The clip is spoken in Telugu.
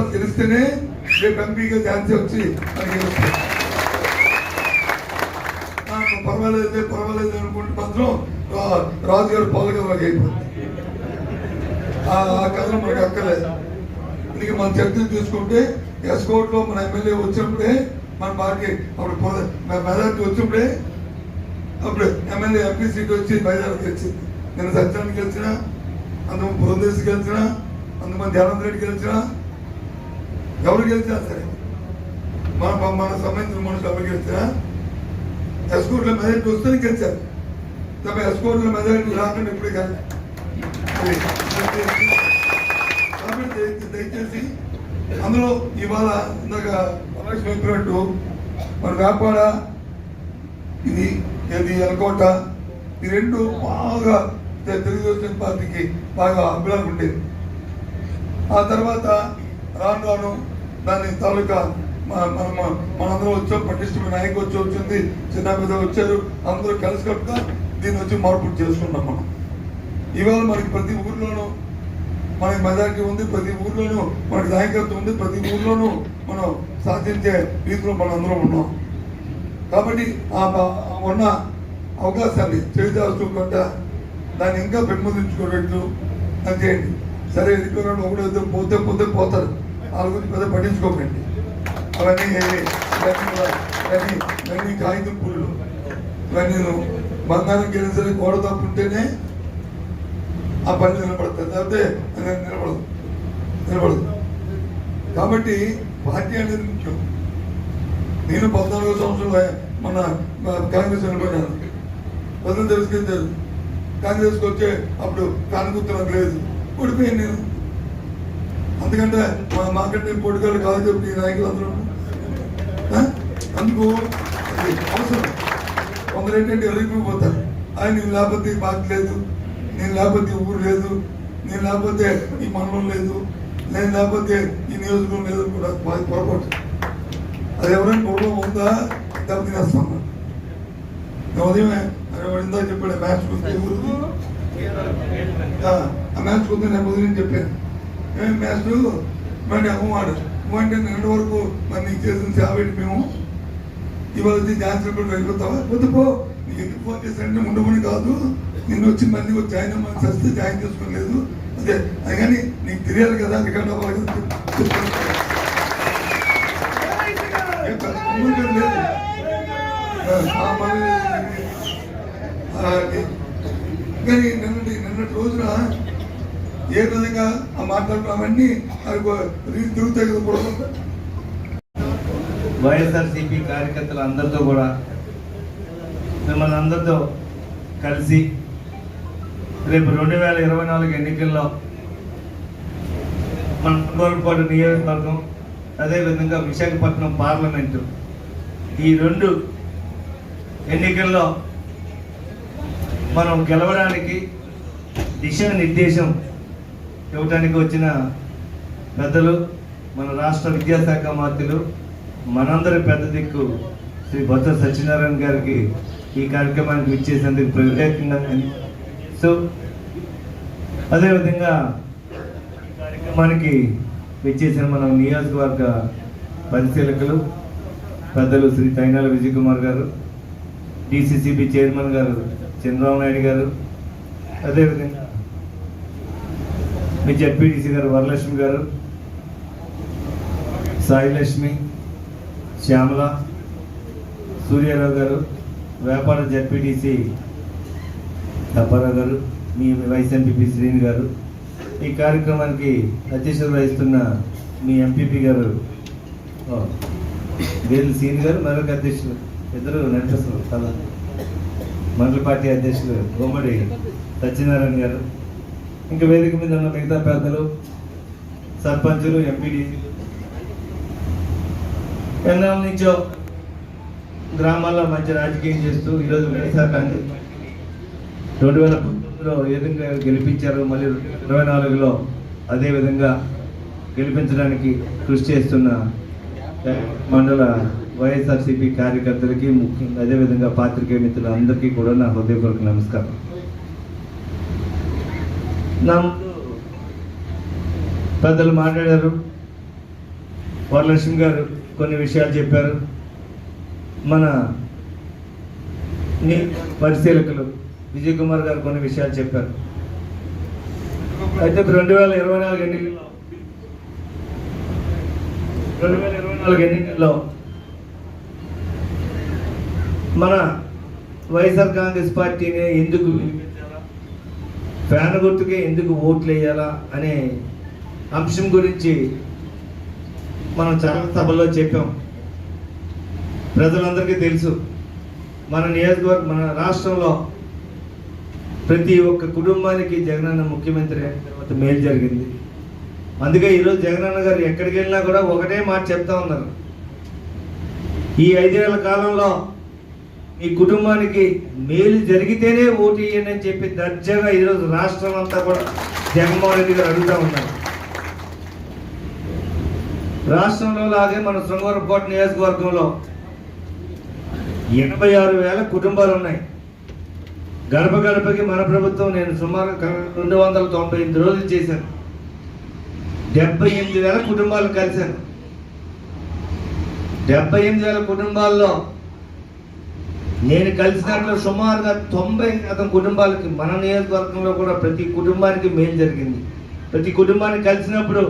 ఇక్కడ తెలిస్తేనే రేపు ఎంపీగా ఛాన్స్ వచ్చి మనకి పర్వాలేదు పర్వాలేదు అనుకుంటే మాత్రం రాజు రాజుగారు పాలకలకు అయిపోతుంది ఆ ఆ కథలు మనకు అక్కర్లేదు. అందుకే మన చర్చ చూసుకుంటే ఎస్కోట్లో మన ఎమ్మెల్యే వచ్చినప్పుడే మన పార్టీ అప్పుడు మెజార్టీ వచ్చినప్పుడే అప్పుడు ఎమ్మెల్యే ఎంపీ సీట్ వచ్చి బయలుదేరి తెచ్చింది నేను సత్యానికి గెలిచిన అందుకు బృందేశ్ గెలిచిన అందుమంది జగన్ రెడ్డి గెలిచిన ఎవరు గెలిచినా సరే. మన మన సంబంధించిన మనుషులు ఎవరు గెలిచినా ఎస్కోట్లో మెజార్టీ వస్తే గెలిచారు. తప్ప ఎస్కోట్లో మెజార్టీ రాకుండా ఇప్పుడే కాదు. దయచేసి కాబట్టి దయచేసి అందులో ఇవాళ ఇందాక రమేష్ చెప్పినట్టు మన వ్యాపార ఇది ఇది ఎలకోట ఈ రెండు బాగా తెలుగుదేశం పార్టీకి బాగా అభిలాష ఉండేది. ఆ తర్వాత రాను రాను దాని తాలూకా మన మనందరం వచ్చాం పటిష్టమైన నాయకు వచ్చి వచ్చింది చిన్న పెద్ద వచ్చారు అందరూ కలిసి కట్టుగా దీన్ని వచ్చి మార్పు చేసుకున్నాం మనం. ఇవాళ మనకి ప్రతి ఊర్లోనూ మనకి మెజారిటీ ఉంది ప్రతి ఊర్లోనూ మనకి నాయకత్వం ఉంది ప్రతి ఊర్లోనూ మనం సాధించే రీతిలో మనం అందరం ఉన్నాం. కాబట్టి ఆ ఉన్న అవకాశాన్ని చేదాల్చుకుంటా దాన్ని ఇంకా పెంపొందించుకునేట్లు అది చేయండి. సరే వెళ్ళిపోయినాడు ఒకడు ఇద్దరు పోతే పోతే పోతారు. వాళ్ళ గురించి పెద్ద పట్టించుకోకండి. అవన్నీ ఇవన్నీ ఇవన్నీ కాగితం పుల్లు ఇవన్నీ బంగారం గెలిచిన సరే గోడ తప్పుంటేనే ఆ పని నిలబడుతుంది లేకపోతే అది నిలబడదు. నిలబడదు. కాబట్టి పార్టీ అనేది ముఖ్యం. నేను పద్నాలుగో సంవత్సరంలో మన కాంగ్రెస్ నిలబడినాను ప్రజలు తెలుసుకుంటారు. కాంగ్రెస్కి వచ్చే అప్పుడు కానుగుర్తు లేదు. ఓడిపోయాను నేను. అందుకంటే మా మాకంటే పొడిగాలు కాదు చెప్పి నాయకులు అందరూ? అందుకు అది అవసరం. కొందరు ఏంటంటే ఎరిగిపోతారు ఆయన నేను లేకపోతే పార్టీ లేదు. నేను లేకపోతే ఊరు లేదు. నేను లేకపోతే ఈ మండలం లేదు. నేను లేకపోతే ఈ నియోజకవర్గం లేదు కూడా బాగా పొరపాటు. అది ఎవరైనా గొడవ ఉందా? దెబ్బ తినేస్తాను ఉదయమే అరే వాడు ఇందాక చెప్పాడు మ్యాచ్ ఊరికి ఆ, మ్యాచ్ నేను చెప్పాను. ఏం మ్యాచ్ మరి అమ్మ అంటే నిన్నటి వరకు మరి నీకు చేసిన సేవ ఏంటి మేము? ఇవాళ జాతర కూడా వెళ్ళిపోతావా? పొద్దుపో నీకు ఎందుకు ఫోన్ చేశానంటే ఉండమని కాదు. నిన్ను వచ్చి మళ్ళీ వచ్చి జాయిన్ అమ్మని వస్తే జాయిన్ చేసుకోలేదు అదే అది కానీ నీకు తెలియాలి కదా రికార్డ్ అవ్వాలి లేదు. కానీ నిన్నటి నిన్నటి రోజున ఏ విధంగా ఆ మాట్లాడుతున్నామన్నీ అది తిరుగుతాయి కదా కూడా వైఎస్ఆర్సీపీ కార్యకర్తలు అందరితో కూడా మిమ్మల్ని అందరితో కలిసి రేపు రెండు వేల ఇరవై నాలుగు ఎన్నికల్లో మన గోల్పాడు నియోజకవర్గం అదేవిధంగా విశాఖపట్నం పార్లమెంటు ఈ రెండు ఎన్నికల్లో మనం గెలవడానికి దిశానిర్దేశం ఇవ్వడానికి వచ్చిన పెద్దలు మన రాష్ట్ర విద్యాశాఖ మంత్రులు మనందరి పెద్ద దిక్కు శ్రీ బొత్స సత్యనారాయణ గారికి ఈ కార్యక్రమానికి ఇచ్చేసేందుకు ప్రత్యేకంగా సో అదేవిధంగా కార్యక్రమానికి విచ్చేసిన మన నియోజకవర్గ పరిశీలకులు పెద్దలు శ్రీ తైనాల విజయ్ కుమార్ గారు డిసిసిబి చైర్మన్ గారు చంద్రబాబు నాయుడు గారు అదేవిధంగా మీ జడ్పీటీసీ గారు వరలక్ష్మి గారు సాయిలక్ష్మి శ్యామల సూర్యారావు గారు వ్యాపార జడ్పీటీసీ అప్పారావు గారు మీ వైస్ ఎంపీపీ శ్రీని గారు ఈ కార్యక్రమానికి అధ్యక్షత వహిస్తున్న మీ ఎంపీపీ గారు ఓ, వేలు సీని గారు మరొక అధ్యక్షులు ఇద్దరు నడిపిస్తున్నారు. కదా మండల పార్టీ అధ్యక్షులు గోమడి సత్యనారాయణ గారు. ఇంకా వేదిక మీద ఉన్న మిగతా పెద్దలు సర్పంచులు ఎంపీడీసీలు ఎన్నాళ్ళ నుంచో గ్రామాల్లో మంచి రాజకీయం చేస్తూ ఈరోజు వైఎస్ఆర్ కాంగ్రెస్ రెండు వేల పంతొమ్మిదిలో ఏ విధంగా గెలిపించారు మళ్ళీ ఇరవై నాలుగులో అదే విధంగా గెలిపించడానికి కృషి చేస్తున్న మండల వైఎస్ఆర్సీపీ కార్యకర్తలకి ముఖ్యంగా అదేవిధంగా పాత్రికేయ మిత్రులు అందరికీ కూడా నా హృదయపూర్వక నమస్కారం. నా ముందు పెద్దలు మాట్లాడారు. వరలక్ష్మి గారు కొన్ని విషయాలు చెప్పారు. మన పరిశీలకులు విజయ్ కుమార్ గారు కొన్ని విషయాలు చెప్పారు. అయితే రెండు వేల ఇరవై నాలుగు ఎన్నికల్లో రెండు వేల ఇరవై నాలుగు ఎన్నికల్లో మన వైఎస్ఆర్ కాంగ్రెస్ పార్టీని ఎందుకు ఫ్యాన్ గుర్తుకే ఎందుకు ఓట్లు వేయాలా అనే అంశం గురించి మనం చాలా సభలో చెప్పాం. ప్రజలందరికీ తెలుసు మన నియోజకవర్గం మన రాష్ట్రంలో ప్రతి ఒక్క కుటుంబానికి జగనన్న ముఖ్యమంత్రి అయిన తర్వాత మేలు జరిగింది. అందుకే ఈరోజు జగనన్న గారు ఎక్కడికి వెళ్ళినా కూడా ఒకటే మాట చెప్తా ఉన్నారు. ఈ ఐదేళ్ళ కాలంలో మీ కుటుంబానికి మేలు జరిగితేనే ఓటు వేయండి అని చెప్పి దర్జాగా ఈరోజు రాష్ట్రం అంతా కూడా జగన్మోహన్ రెడ్డి గారు అడుగుతా ఉన్నారు. రాష్ట్రంలో లాగే మన శృంగారకోట నియోజకవర్గంలో ఎనభై ఆరు వేల కుటుంబాలు ఉన్నాయి. గడప గడపకి మన ప్రభుత్వం నేను సుమారు రెండు వందల తొంభై ఎనిమిది రోజులు చేశాను. డెబ్బై ఎనిమిది వేల కుటుంబాలు కలిశాను. డెబ్బై ఎనిమిది వేల కుటుంబాల్లో నేను కలిసినట్లు సుమారుగా తొంభై శాతం కుటుంబాలకి మన నియోజకవర్గంలో కూడా ప్రతి కుటుంబానికి మేలు జరిగింది. ప్రతి కుటుంబానికి కలిసినప్పుడు